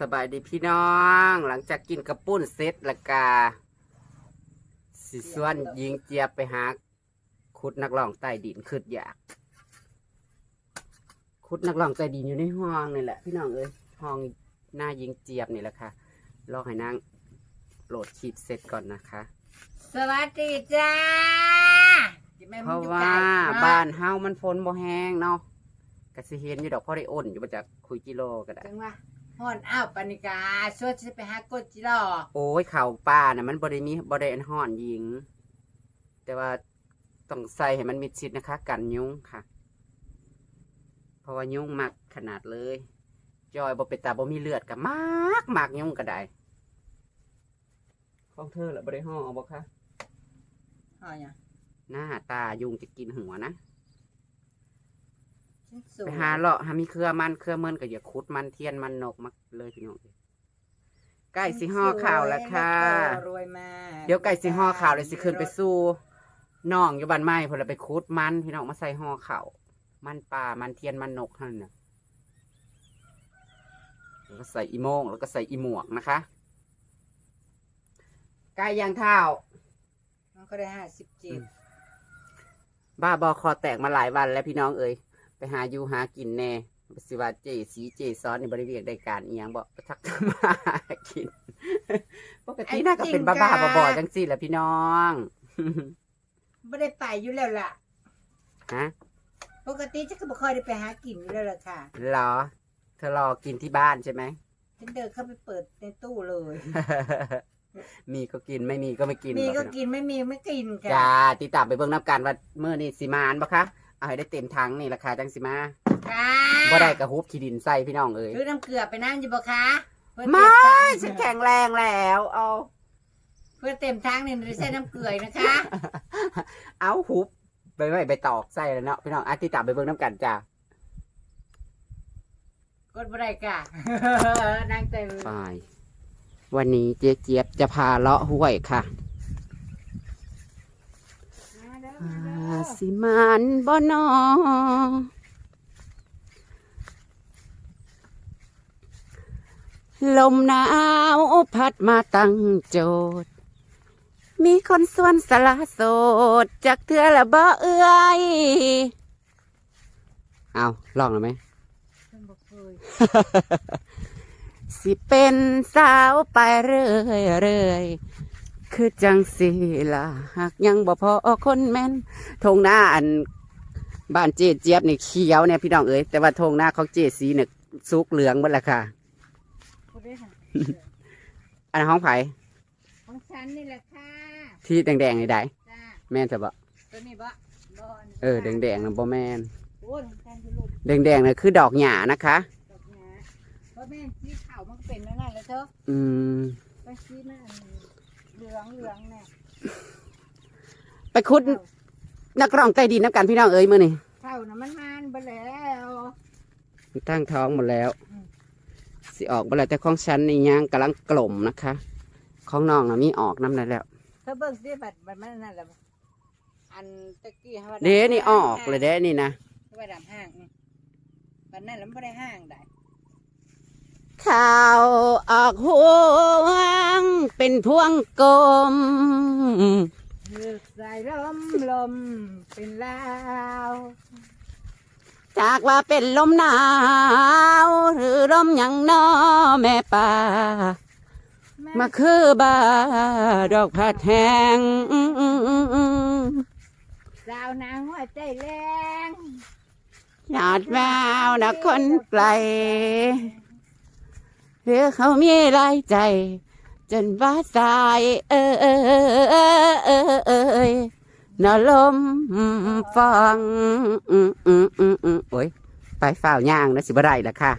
สบายดีพี่น้อง หลังจากกินกระปุ้นเสร็จและกาสิส่วนยิงเจียบไปหาคุดนักร้องใต้ดินคืดอยาก คุดนักร้องใต้ดินอยู่ในห้องนี่แหละ พี่น้องเอ้ยห้องหน้ายิงเจียบนี่แหละค่ะรอให้นางโหลดชีตเสร็จก่อนนะคะ สวัสดีจ้าเพราะว่าบ้านเฮามันฝนบ่แห้งเนาะกสิเห็นอยู่ดอกพ่อได้อ้นอยู่มาจากคุยกิโลก็ได้จังว่า ฮอนอ้าวปานิกาช่วยจะไปหากดจิรอโอ้ยเข่าวป้าน่ะมันบริมีบริอันห่อนยิง แต่ว่าต้องใส่ให้มันมิดชิดนะคะ กันยุงค่ะ เพราะว่ายุงมากขนาดเลย จอยบ่เป็นตาบ่มีเลือดกับมากมากยุงก็ได้ของเธอเหรอบริห่อเอาบ่คะฮอนยังหน้าตายุงจะกินหัวนะฉันสวย ไปหาเลาะหามีเครือมันเครือเมินก็อย่าคุดมันเทียนมันนกมาเลยพี่น้องใกล้สิห่อข่าวแล้วค่ะแล้วก็รวยมากเดี๋ยวไก่สิห่อข่าวเลยสิขึ้นไปสู้น้องอยู่บ้านไม้พอเราไปคุดมันพี่น้องมาใส่ห่อข่าวมันปลามันเทียนมันนกท่านน่ะแล้วก็ใส่อีโมงแล้วก็ใส่อีหมวกนะคะไก่ย่างเท้ามันก็ได้ห้าสิบเจ็ดบ้าบอคอแตกมาหลายวันแล้วพี่น้องเอ้ย ไปหาอยู่หากินแน่สิว่าเจสีเจซ้อนในบริเวณได้การเอียงบอกทักมาหากินปกติน่าก็เป็นบ้าๆบอๆจังสิแหละพี่น้องไม่ได้ไปอยู่แล้วล่ะฮะปกติฉันก็ไม่ค่อยได้ไปหากินอยู่แล้วล่ะค่ะเหรอ เธอรอกินที่บ้านใช่ไหมฉันเดินเข้าไปเปิดในตู้เลย มีก็กินไม่มีก็ไม่กิน มีบอกก็พี่น้องกินไม่มีไม่กินค่ะจ้าติดตามไปเบิ่งน้ำกันว่าเมื่อนี่สิมานปะคะ เอาให้ได้เต็มถังนี่ราคาจังสิมาค่ะบ่ได้กระฮุบขี้ดินใส่พี่น้องเอ้ยซื้อน้ำเกลือไปนั่งอยู่บ่คะเพื่อไม่เต็ฉันทางแข็งแรงแล้วเอาเพื่อเต็มทางนี่ไม่ได้ใช้น้ำเกลือนะคะ เอาฮุบไปไว้ไปตอกใส่แล้วเนาะพี่น้องอะติดตามไปเบิ่งน้ำกันจ้ากดบ่ได้ค่ะนั่งเต็มไปวันนี้เจ๊เจี๊ยบจะพาเลาะห้วยค่ะ มาเด้อ อามาเด้อสิมันบ่นอลมหนาวพัดมาตั้งโจทย์ มีคนส่วนสละโสดจากเธอละบ่เอื้อยเอาลองหรือไหมเพิ่นบ่เคยสิเป็นสาวไปเรื่อยเรื่อยๆ คือจังสีละหากยังบ่พอคนแม่นทงหน้าอันบ้านเจ๊เจี๊ยบนี่เขียวเนี่ยพี่น้องเอ้ยแต่ว่าทงหน้าของเจ๊สีเนี่ยสุกเหลืองหมดและค่ะพูดได้ค่ะอันห้องไผ่ของฉันนี่แหละค่ะที่แดงๆนี่ได้จ้าแม่นแต่บ่ตัวนี้บ่บ่นเออแดงๆนะบ่แม่นโอ้ยของฉันคือลูกแดงๆน่ะคือดอกหญ้านะคะดอกหญ้าบ่แม่นสีขาวมันก็เป็นนั่นน่ะแล้วเถอะอืมไปสีนั่น เหลืองเหลืองๆแน่ไปคุดนักร้องใต้ดินน้ำกันพี่น้องเอ้ยมื้อนี่เท่าน่ะมันมานไปแล้วตั้งท้องหมดแล้วอืมสิออกบ่แล้วแต่ของฉันนี่ยังกำลังกล่มนะคะ ของน้องน่ะมีออกน้ำได้แล้วเธอเบิ่งสิบัดบัดมันนั่นแหละอันตะกี้ฮาว่าเด้นี่ออกเลยเด้นี่นะ ว่าดำห้างอืมบัดนั้นแล้วมันบ่ได้ห้างได้ ข่าวออกห่วงเป็นพวงกลมเลือกสายลมลมเป็นลาวจากว่าเป็นลมหนาว หรือลมหยังนอแม่ป่ามาคือบาดอกผัดแห้งสาวนางหัวใจแรงหยาดแววนะคนไกล หรือเขามีรายใจ จนว่าสายเออเออเออเออเออเออนลมฟังอืมอืมอโอ้ยไปฝ่าย่างนะสิบได้ละค่ะ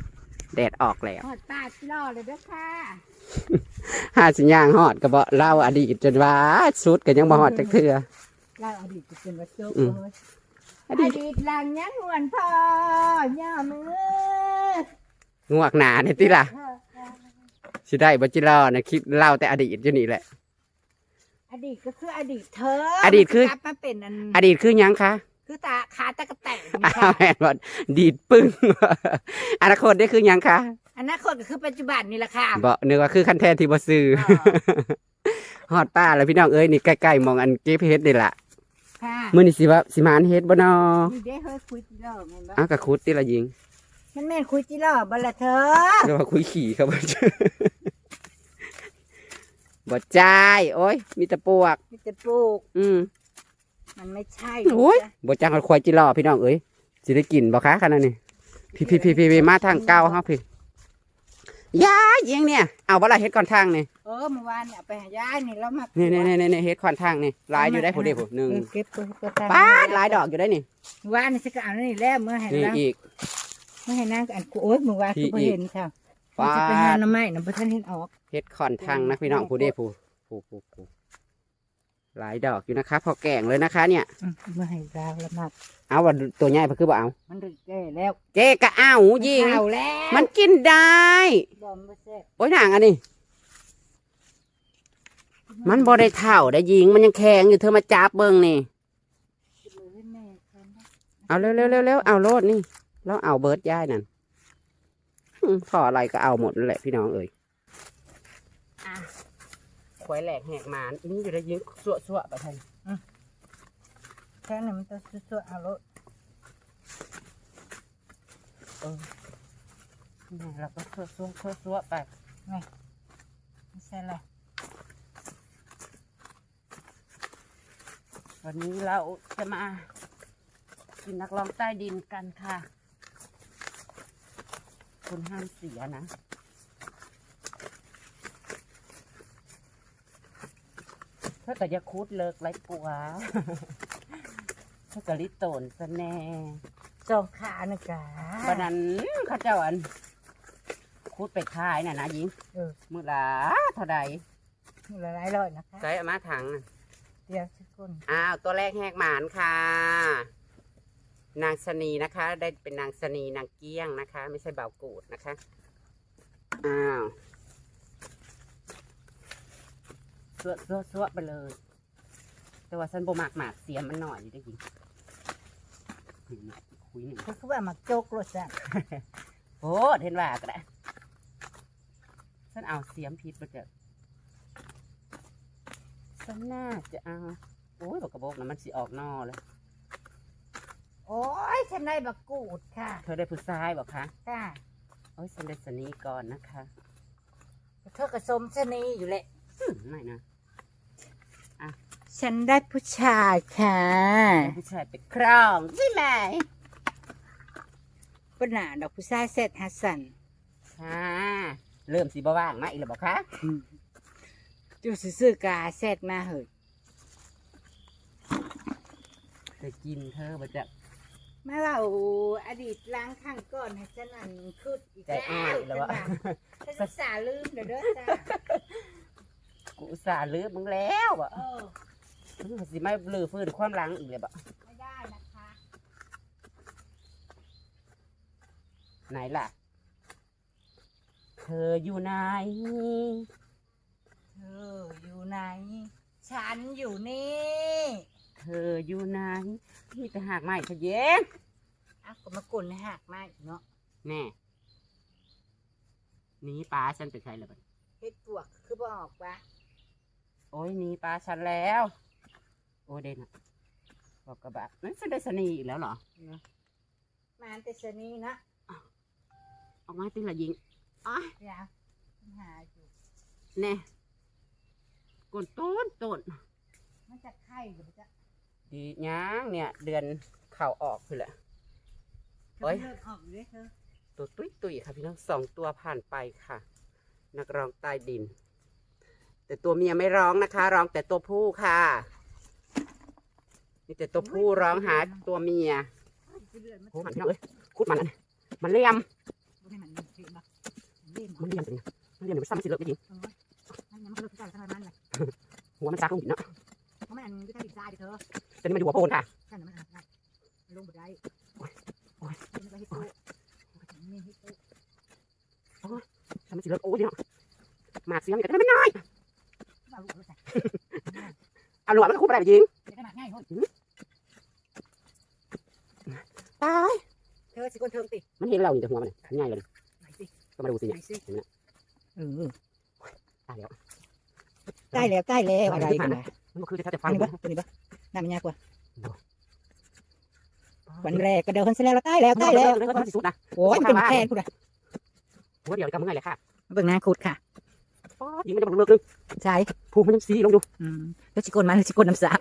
แดดออกแล้วหอดตาชิลอเลยเด้อค่ะหาสิย่างหอดก็บ่เล่าอดีตจนว่าสุดก็ยังบ่หอดจักเทื่อเล่าอดีตจนวัดโจ๊กอืมเลยออดีตหลังยังหวนพอย่ามือ งวกหนาเนี่ยติล่ะ สิได้บ่จิรอนะคิดเล่าแต่อดีตอยู่นี่แหละ อดีตก็คืออดีตเธออดีตคือ กลับมาเป็นอันอดีตคือหยังคะคือตาขาตะกะแตนอ้าวแม่นบ่ดีดปึ้งอนาคตได้คือหยังคะอนาคตก็คือปัจจุบันนี่แหละค่ะ บ่นึกว่าคือคันแทนที่บ่ซื้ออ๋อฮอดป้าแล้วพี่น้องเอ้ยนี่ใกล้ๆหมองอันเก็บเฮ็ดนี่ล่ะค่ะมื้อนี้สิว่าสิมาอันเฮ็ดบ่นอนี่เด้เฮ้ยคุยจิโร่แม่นบ่อ้าวก็คุดติละยิง มันแม่นคุยจิโร่บ่ละเธอเรียกว่าคุยขี่ครับบ่เจอบ่จ่ายโอ้ย มีแต่ปวกมีแต่ปลูก อืม มันไม่ใช่โอ้ย บ่จังเอาควายจิรอพี่น้องเอ้ยสิได้กินบ่คะขนาดนี้พี่พี่พี่พี่พี่มาทางเก้าเฮาพี่ยายิงเนี่ย เอาบ่ล่ะเฮ็ดก่อนทางนี่เออเมื่อวานเนี่ยเอาไปหายายนี่แล้วมานี่นี่นี่นี่เฮ็ดก่อนทางนี่หลายอยู่ได้ผู้เดียวผู้หนึ่งเออเก็บตัวตัวตามป้าดหลายดอกอยู่ได้นี่ เมื่อวานนี่ฉันก็เอานี่แล้วเมื่อเห็นนี่แล้วอีก เมื่อเห็นนางก็อันกูโอ๊ยเมื่อวานพี่กูบ่อีกเห็นค่ะป้าจะไปหาดหน่อไม้น่ะบ่ทันเห็นออก เฮ็ดค่อนทางนะพี่น้องผู้เดียวผู้ผู้ผู้ผู้หลายดอกอยู่นะคะ พอแกงเลยนะคะ เนี่ย อืมเมื่อให้ดาวละมากเอาว่าตัวใหญ่เพิ่นคือบ่เอามันดึกแก่แล้วเจ๊ก็เอายิง เอาแล้วมันกินได้บ่บ่แซ่บโอ้ยนางอันนี้ มันบ่ได้เท่าได้ยิง มันยังแข็งอยู่เธอมาจับเบิ่งนี่ กินเลยแม่ฉันนะเอาเร็วเร็วเร็วเร็วเอาโลดนี่ แล้วเอาเบิร์ดย่ายนั่นอืมขออะไรก็เอาหมดนั่นแหละพี่น้องเอ่ยอะขวยแหลกแหกหมานนี่อยู่ได้ยิงสวสวๆไปทันแค่นั้นมันต้องสู้ๆเอาโลดนี่เราก็สวสวสวสวๆไปไม่ใช่ละวันนี้เราจะมากินนักร้องใต้ดินกันค่ะ คุณห้ามเสียนะถ้าก็จะคุดเลิกไรปัวถ้าก็ลิโตนสะแน่สองขานะกะบันนั้นเข้าเจ้าอันคุดไปขายน่ะนะยิงเออมือละเท่าใดมีหลายๆร้อยนะคะใส่เอามาถังน่ะเดี๋ยวสักคนอ้าว ตัวแรกแหกหมานค่ะ นางสนีนะคะ ได้เป็นนางสนีนางเกี้ยงนะคะ ไม่ใช่เบากูดนะคะ อ้าวสวดสวดสวดไปเลย แต่ว่าฉันบ่มากหมากเสียมันหน่อยอยู่ได้ยิงคุยหน่อยคุยหนึ่งก็คือว่ามาโจกรถจ้ะโอ้เห็นว่าก็ได้ฉันเอาเสียมพิษมาเจอฉันน่าจะเอา โอ้ยบอกกระบอกนะมันสิออกนอเลย โอ้ยฉันได้บักกูดค่ะ เธอได้ผู้ชายบอกคะค่ะโอ้ยฉันได้สนีก่อนนะคะเธอกระสมชะนีอยู่แหละอืมไม่นะฉันได้ผู้ชายค่ะได้ผู้ชายไปครองใช่ไหมปัญหาดอกผู้ชายเสร็จฮัสสันค่ะเริ่มสีบว่างมาอีกแล้วบอกคะจูซื่อๆกาเสร็จมาเหอะจะกินเธอบ่จะ มาเล่าอดีตล้างข้างก่อนให้ฉันอันคืดอีกใจแล้วอ้ายแล้ววะ ฉันศึกษาลืมเดี๋ยวเด้อจ้ากูอุตสาห์ลืมมึงแล้วบ่เออมึงสิไม่ลือฟื้นความหลังอีกเลยบ่ไม่ได้นะคะไหนล่ะ เธออยู่ไหนเธออยู่ไหน ฉันอยู่นี่ เธออยู่ไหนมีแต่หากไม้ขะเย็นอะก็มากุนให้หักมากเนาะแน่หนีปลาฉันไปใช่เลยบัดเฮ็ดปวกคือบ่ออกปะโอ้ยหนีปลาฉันแล้ว โอ้ยเด่นอะบอกกระบะนั่นฉันได้สนีอีกแล้วเหรอ มาอันแต่ชะนีนะเอาไม้ตีละยิงอ้ายเดี๋ยวหาอยู่แน่กนต้นต้นมันจะไข่หรือมันจะ ดีย่างเนี่ย เดือนเข่าออกคือแหละ โอ๊ยเลือดออกอยู่เลยเธอตัวตุ้ยตุ้ยๆค่ะพี่น้องสองตัวผ่านไปค่ะ นักร้องใต้ดิน แต่ตัวเมียไม่ร้องนะคะ ร้องแต่ตัวผู้ค่ะนี่แต่ตัวผู้ร้องหาตัวเมียเลือดมันโอ้มันพี่น้องเอ้ยคุดมันอันนี้มันเลี่ยมบ่ให้มันเห็นปะเล่นมันเลี่ยมจริงมันเลี่ยมเดี๋ยวมันซ้ำสิเลิกไปจริงมันยังมันก็เลิกได้เท่านั้นแหละหัวมันซักลงหินเนาะเพราะมันอันก็ได้อีกซ้ายเธอ แต่นี่มันอยู่หัวโพนค่ะแค่นั้นมันอัดได้ลงบ่ได้โอ๊ยโอ๊ยนี่ก็เฮ็ดตู้นี่เฮ็ดตู้ซ้ำสิเลิกโอ้ยเนาะหมากเสียงอย่างกันไม่น้อยเอาลูกเอาใส่เอาหลวดมันก็คุดไปได้ไปจริงจะได้หมากง่ายคนตายเธอสิคนเทิงติมันเห็นเราอยู่แต่หัวมันง่ายเลยไหนสิก็มาดูสิเนี่ยเห็นไหมเออตายแล้วใกล้แล้วใกล้แล้วอะไรกันนะมันก็คือจะแทบจะฟัอังนอนี้ยู่ปะตัวนี้ปะ น่ามันยากกว่าดูวันแรกก็เดินเสร็จแล้วใกล้แล้วใกล้แล้วเลยก็ที่สุดนะโอ้ยมันเป็นแค่กูนะหัวเดียวก็เมื่อยเลยค่ะเบิ่งหน้าขุดค่ะป๊อดยิงมันจะบังเลิกนึงใช่ภูมิมันยังซีลงอยู่อืมแล้วสิโกนมันหรือสิโกนน้ำสาบ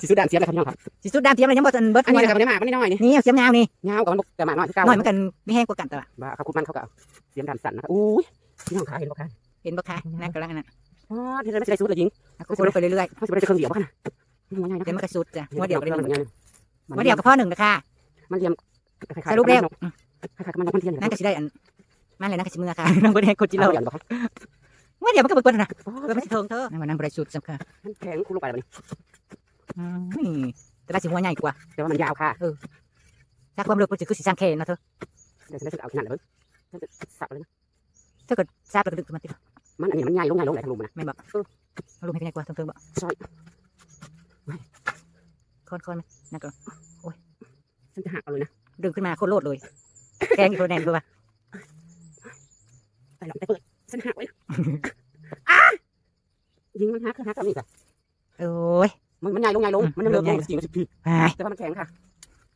สีสุดด่างเสียเลยครับพี่น้องครับสิสุดดามเทียมอะไรยังบ่ทันเบิดอันนี้นี่นะครับมันได้มากมันได้น้อยนี่นี่เอาเสียมยาวนี่ยาวกับมันบกแต่หมาน้อยที่เก่าหน่อยมันกันไม่แห้งกว่ากันแต่ว่าบ้าเขาคุดมันเขาก็เอาเสียมดำสั่นนะคะอุ้ยพี่น้องขาเห็นปะคะเห็นบ่คะนั่นกำลังนั่นอ๋อที่เราไม่ใช่สุดเลยยิงแล้วก็ขุดลงไปเรื่อยเขาจะไปได้เครื่องเดียวปะนะ หัวใหญ่ๆนะเดี๋ยวมันก็สุดจ้ะหัวเดียวก็ได้หเหนึ่งมือนกันหัวเดียวกับพ่อหนึ่งนะคะมันเรียมสรุปแล้วคล้ายๆกับมันมันเทียนนั่นก็สิได้อันมันเลยนั่นก็สิมือค่ะน้องบ่ได้กดจิเราเราอย่างบอกหัวเดียวมันก็เบิดเบิดนะอ๋อเบิดไม่สิเทิงเธอนั่นว่านั่นบ่ได้สุดสำคัญมันแข็งคุณลงไปแบบนี้อืมแต่ว่าสิหัวใหญ่กว่าแต่ว่ามันยาวค่ะถ้าความลึกมันจะคือสิสร้างแค่เนาะเธอเดี๋ยวฉันจะเอาขนาดไหนเบิ้งฉันจะสับเลยนะถ้าเกิดทราบแล้วก็ดึงขึ้นมาติมันอันนี้มันใหญ่ลงใหญ่ลงไหลทะลุมันนะแม่นบอกเอาลงให้พี่ใหญ่กว่าเทิงๆบ่ใช่ ค่อนๆไหมนั่นก็ฉันจะหักเอาเลยนะ ดึงขึ้นมาโคตรโลดเลยแกงอีกตัวแน่นกว่าไปหลังไปเปิดฉันหักไว้นะอะยิงมันหักคือหักกับนี่จ้ะโอ้ยมันมันใหญ่ลงใหญ่ลง มันเริ่มลงจริงมันสิพี่หายแต่ว่ามันแข็งค่ะ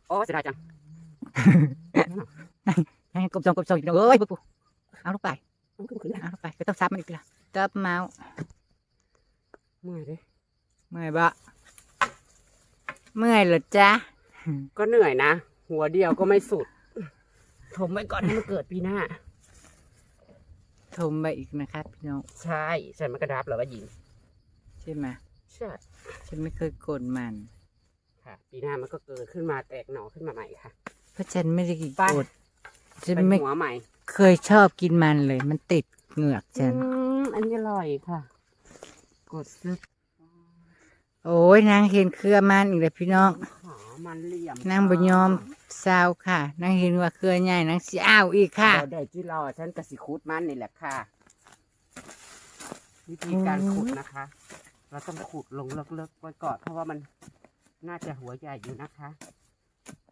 โอ้เสียดายจังให้กบจองกบจองอีกแล้วเอ้ยปุ๊บเอาลงไปมันขึ้นขึ้นนะเอาลงไปก็ต้องซับมันอีกละจับเมาส์เมื่อยเลยเมื่อยบะ เมื่อยเหรอจ๊ะ ก็เหนื่อยนะ หัวเดียวก็ไม่สุด ถมไว้ก่อนให้มันเกิดปีหน้า ทมไปอีกนะคะพี่น้องใช่ฉันมันกระดับเหรอว่ายิง ใช่ไหมใช่ ฉันไม่เคยโกนมัน ค่ะ ปีหน้ามันก็เกิดขึ้นมาแตกหน่อขึ้นมาใหม่ค่ะ เพราะฉันไม่ได้กินไปโกนฉันเป็นไม่หัวใหม่เคยชอบกินมันเลย มันติดเหงือกฉัน อืมอันนี้อร่อยค่ะ กดซึก โอ้ยนางเห็นเครือมันอีกแล้วพี่น้องขอมันเหลี่ยมนางบ่ยอมซาวค่ะนางเห็นว่าเครือใหญ่นางสิอ้าวอีกค่ะเดี๋ยวที่รอฉันกสิคุดมันนี่แหละค่ะ วิธีการขุดนะคะ เราต้องขุดลงเลิกๆไว้ก่อนเพราะว่ามันน่าจะหัวใหญ่อยู่นะคะ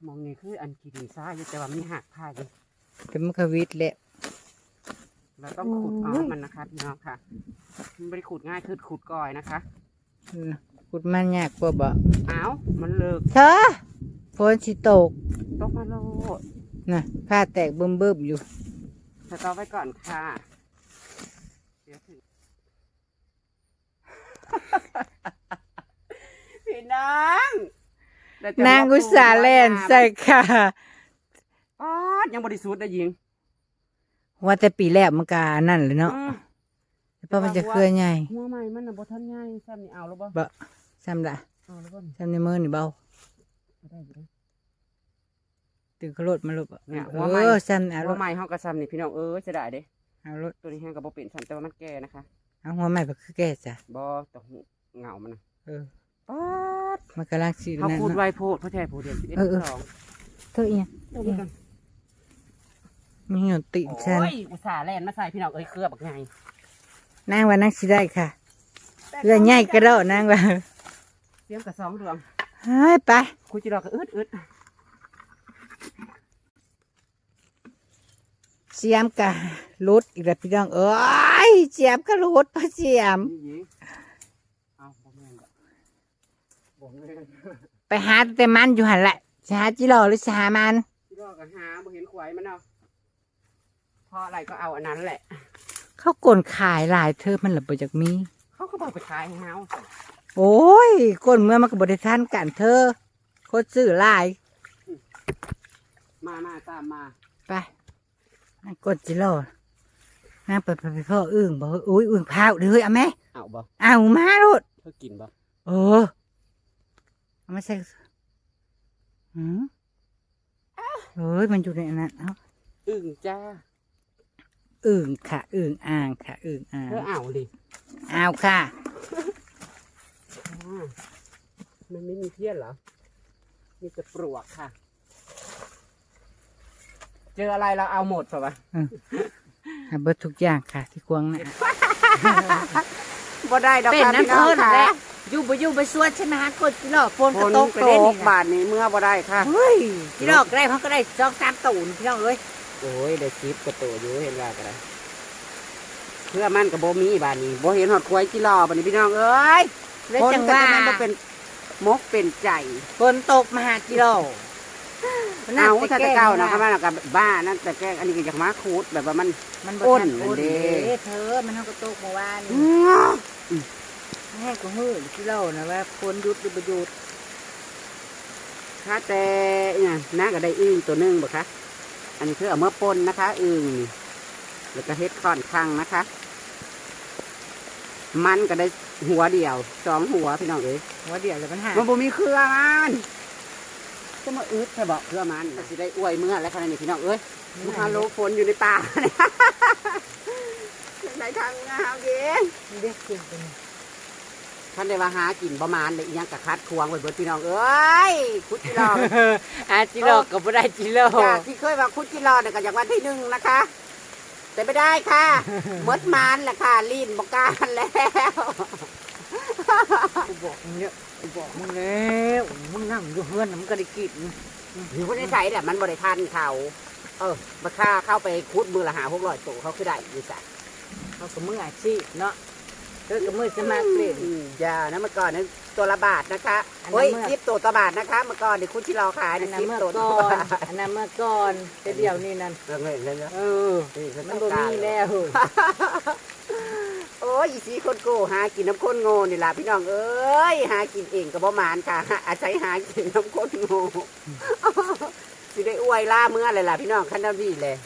มองนี่คืออันขีดินซ้ายอยู่แต่ว่ามีหักผ้าอยู่เป็นมะขวิดแหละเราต้องขุดเอามันนะคะพี่น้องค่ะมันไม่ได้ขุดง่ายคือขุดก่อยนะคะ ขุดมันยากกว่าบ่อ้าวมันเลิกเธอฝนสิตกตกมาโลดนะผ้าแตกเบิ่มๆอยู่สต็อปไว้ก่อนค่ะ เดี๋ยวถึง พี่น้องเดี๋ยวจะนางอุตส่าห์แล่นใส่ค่ะป๊อดยังบริสุทธิ์ได้ยิงว่าแต่ปีแรกมันกานั่นเลยเนาะอืม เพราะมันจะเครือใหญ่หัวใหม่มันน่ะบ่ทันใหญ่ซ้ำนี่เอาแล้วบ่บ่ ซ้ำละเอาแล้วบ่นี่ซ้ำในมือนี่เบาเอาได้อยู่เด้อตึงขลดมาลบเนี่ยหัเอวใหม่อซ้ำเอาหัรวถใหม่เฮาก็ซ้ำนี่พี่น้องเอ้ยจะได้เด้เอารถตัวนี้แห้งก็บ่เป็นซ้ำแต่ว่ามันแก่นะคะเอาหัวใหม่ก็คือแก่จ้ะบ่ตองเหงามันน่ะเออป๊อดมันกำลังสิเขานั่นคูดเนาะไวโพดเพราะแท้โพดเดือน11เออเออ12เธอเอียดูนี่กันมีหยดติดฉันโอ้ยอุตส่าห์แล่นมาใส่พี่น้องเอ้ยเครือบักใหญ่นางว่านังสิได้ค่ะเรือใหญ่กระโดดนางว่า เสียงกับสองดวงเฮ้ยไปคุยจิรอก็อึดอึดเสียมกะรุดอีกแล้วพี่น้องเอ้ยเสียมก็รุดพะเสียม นี่หญิงเอาบ่แม่นดอกบ่แม่นไปหาแต่มันอยู่หันแหละจะหาจิโร่หรือจะหามันจิรอก็หาบ่เห็นขวายมันเอาพออะไรก็เอาอันนั้นแหละ เขากลนขายหลายเธอมันหลับจากมี เขาก็บอกไปขายให้เฮา โอ้ยก้นเมื่อมันก็บริทานกันเธอโคตรซื้อหลาย มามาตามมาไปนั่นกดจิโร่นั่งไปไปไปพ่ออึ่งบอกว่าอุ้ยอึ่งพาวเดี๋ยวเฮ้ยเอาไหมเอาบ่เอามาลูดเธอกินบ่เออเอามาใส่หืมเฮ้ยมันอยู่ในอันนั้นเอาอึ่งจ้าอึ่งค่ะอึ่งอ่างค่ะอึ่งอ่างเธอเอาดิเอาค่ะอ่า มันไม่มีเพี้ยนเหรอ มีแต่ปลวกค่ะ เจออะไรเราเอาหมดป่ะวะหาเบิดทุกอย่างค่ะ ที่ควงน่ะบ่ได้ดอกเป็นค่ะน้ำพี่น้องเพิ่นค่ะแหละอยู่บ่อยู่ไปสวดใช่ไหมฮะกดกิโลฝนฝก็นตกตไปเล่นกนี่นะบาทนี้เมื่อบ่ได้ค่ะเฮ้ยกิโลก็ได้เพราะก็ได้จองตามตูนพี่น้องเอ้ยโอ้ยได้ชิปกระโตอยู่เห็นว่ากันเลยเพื่อมันกับโบมีบานนี้โบเห็นหอดควายจิรอบานนี้พี่น้องเอ้ย แล้วคนจังก็ว่าจะมันบ่เป็นมกเป็นใจฝนตกมาหากิโลเอาถ้าจะเก้านะคครับว่ากับบ้านั่นแต่แกล้งอันนี้ก็อยากมาคูดแบบว่ามัน มันอ้บ่นทันอ้นเด้ เด้เธอมันเฮากระตกเมื่อวานอื้นี่อแห้งก็หื้อกิโลนะว่าฝนหยุดหรือบ่หยุดถ้าแต่เนี่ยน้าก็ได้อึ้งตัวหนึงบ่คะอันนี้คือเอาเมื่อปนนะคะอึ้งนี่แล้วก็เฮ็ดค่อนข้างนะคะ มันก็ได้ หัวเดียวสองหัวพี่น้องเอ้ยหัวเดียวแล้วมันหามันบ่มีเครือมันจะมาอึดใช่บอกเครือมันก็สิได้อวยเมื่อแล้วขนาดนี้พี่น้องเอ้ยมันหาโลฝนอยู่ในป่าเนี่ยไหนทางงามเย็นเด็กเก่งเป็นท่านได้ว่าหากินประมาณเลยอิหยังกะคัดควงไว้เบิดพี่น้องเอ้ยคุดจิรออาจิโลก็บ่ได้จิโลจากที่เคยว่าคุดจิรอเนี่ยก็จากวันที่หนึ่งนะคะ แต่ไม่ได้ค่ะหมดมานแหละค่ะลีนบอกการแล้วกูบอกมึงเนี่ยกูบอกมึงแล้วมึงนั่งอยู่เฮือนน่ะมันก็ได้กินอยู่คนในใส่เนี่ยมันบริทันเขาเออมาค่าเข้าไปคุดมือละหาพวกร้อยตัวเขาคือได้อยู่จ้ะเขาก็มืออาชีพเนาะ เธอก็มือสมัครเล่นอืมอย่านะเมื่อก่อนนั้นตัวละบาทนะคะอันนั้นเฮ้ยเมื่อสิบตัวต่อบาทนะคะ เมื่อก่อนเดี๋ยวคุณที่รอขายอันเนี่ยนั้นสิบเมื่อตัวต่ก่ออนบาทอันนั้นเมื่อก่อนแต่เดี๋ยวนี้นั่นเรื่องเงินเลยเนาะเออนี่คือมันต้บ่องการมีแล้วโอ้ยอีสีคนโก้หากินน้ำข้นโง่นี่ล่ะพี่น้องเอ้ยหากินเองกับประมาณค่ะอาศัยหากินน้ำข้นโง่สิได้อวยล่าเมื่อเลยล่ะพี่น้องขั้นดำดีเลย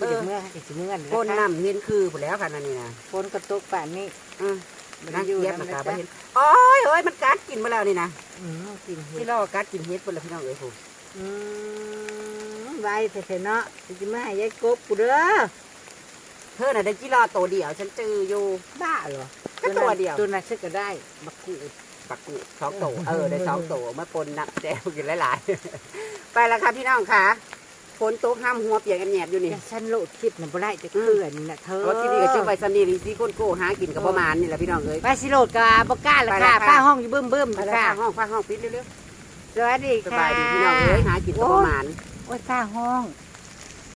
บ่ได้เมื่อให้สิเมื่อก้นนะคะน้ำเห็นคือหมดแล้วค่ะนั่นนี่นะฝนก็ตกป่านนี้ อืมบ่นั่ได้งอยู่เย็บนำปากนะกาจ๊ะไปเห็นโอ้ยโอ้ยมันกัดกินมาแล้วนี่นะอืมกินเห็ที่ดเรากัดกินเฮ็ดหมดแล้วพี่น้องเอ้ยผมอืมไว้เถอะๆเนาะสิมาให้ยายกบกูเด้อเธอน่ะได้กี่รอตัวเดียว ฉันจืออยู่บ้าเหรอก็ตัวเดียวตัวนั้นฉันก็ได้บักกูดปักกุสองตัวเออได้สองตัวเมื่อปนนักแจวกินหลายๆ ไปแล้วค่ะพี่น้องค่ะฝ นตกห้ามหัวเปียกกันแหนบอยู่นี่แต่ฉันโลดคลิปน่ะบ่ได้จะเคลื่อนนี่นะเธอเพราะที่นี่ก็ชื่อไวซันนี่ลีซีคนโก้หากินกับประมาณนี่แหละพี่น้องเอ้ยไปสิโลดกับบ่กล้าละไปแล้ค่ะวค่ะป้าห้องอยู่บึ้มบึ้มไปๆแล้วค่ะค่ะห้องฟ้าห้องปิดเร็วสวัสดีๆสค่ะบายดีพี่น้องเอ้ยหากินกับประมาณโอ้ยป้าห้องอ